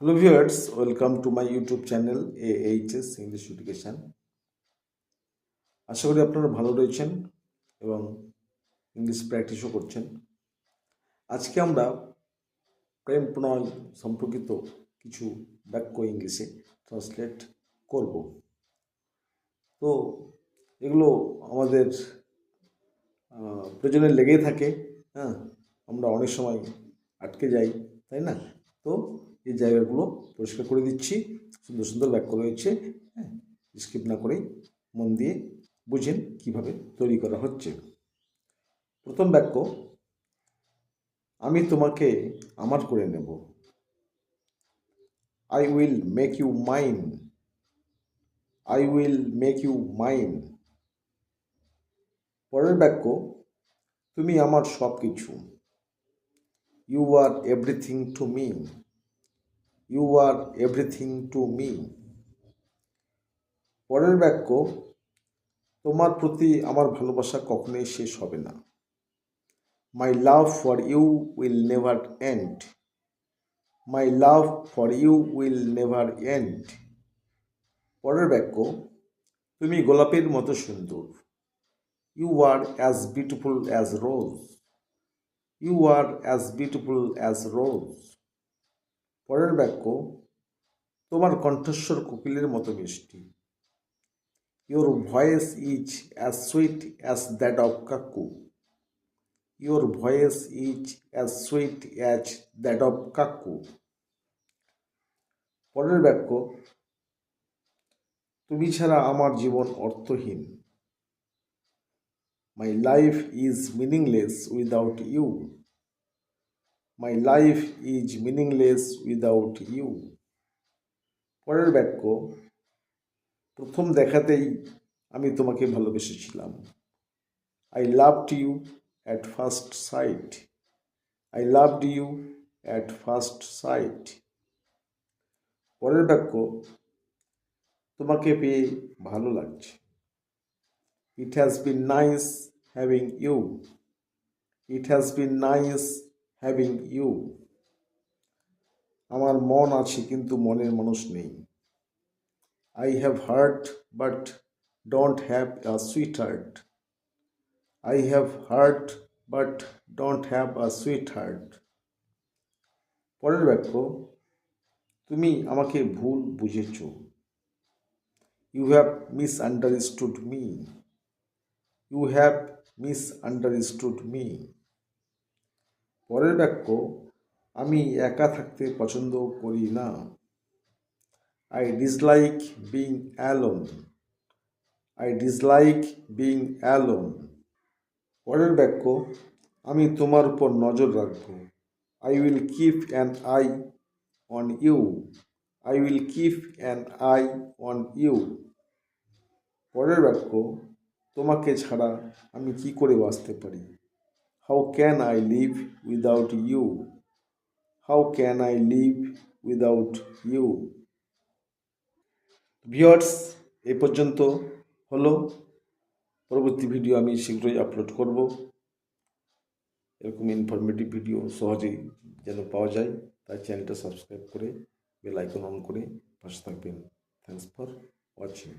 Hello viewers welcome to my YouTube channel A H S English education আশা করি আপনারা ভালো রয়েছেন এবং ইংলিশ প্র্যাকটিসও করছেন। আজকে আমরা প্রেম প্রণয় সম্পর্কিত কিছু বাক্য ইংলিশে ট্রান্সলেট করব। তো এগুলো আমাদের প্রয়োজনে লেগেই থাকে হ্যাঁ? আমরা অনেক সময় আটকে যাই, তাই না? তো এই জায়গাগুলো পরিষ্কার করে দিচ্ছি। সুন্দর সুন্দর বাক্য রয়েছে। হ্যাঁ স্কিপ না করেই মন দিয়ে বুঝেন কীভাবে তৈরি করা হচ্ছে। প্রথম বাক্য আমি তোমাকে আমার করে নেব। I will make you mine I will make you mine পরের বাক্য তুমি আমার সব কিছু you are everything to me you are everything to me পরের বাক্য, তোমার প্রতি আমার ভালোবাসা কখনোই শেষ হবে না। My love for you will never end my love for you will never end পরের বাক্য, তুমি গোলাপের মতো সুন্দর। You are as beautiful as rose you are as beautiful as rose পরের বাক্য, তোমার কণ্ঠস্বর কোকিলের মতো মিষ্টি। Your voice is as sweet as that of cuckoo. Your voice is as sweet as that of cuckoo. পরের বাক্য, তুমি ছাড়া আমার জীবন অর্থহীন। My life is meaningless without you my life is meaningless without you পরের বাক্য, প্রথম দেখাতেই আমি তোমাকে ভালোবেসেছিলাম। I loved you at first sight I loved you at first sight পরের বাক্য, তোমাকে পেয়ে ভালো লাগছে। It has been nice having you it has been nice having you আমার মন আছে, কিন্তু মনের মানুষ নেই। I have heart but don't have a sweet heart I have heart but don't have a sweet heart পরের বাক্য, তুমি আমাকে ভুল বুঝেছ। You have misunderstood me you have misunderstood me পরের বাক্য, আমি একা থাকতে পছন্দ করি না। I dislike being alone I dislike being alone পরের বাক্য, আমি তোমার উপর নজর রাখব। I will keep an eye on you I will keep an eye on you পরের বাক্য, তোমাকে ছাড়া আমি কি করে বাঁচতে পারি? How can I live without you how can I live without you viewers এ পর্যন্ত হলো। পরবর্তী ভিডিও আমি শীঘ্রই আপলোড করব। এরকম ইনফরমেটিভ ভিডিও সহজেই যেন পাওয়া যায়, তাই চ্যানেলটা সাবস্ক্রাইব করে বেল আইকন অন করে পাশে থাকবেন। Thanks for watching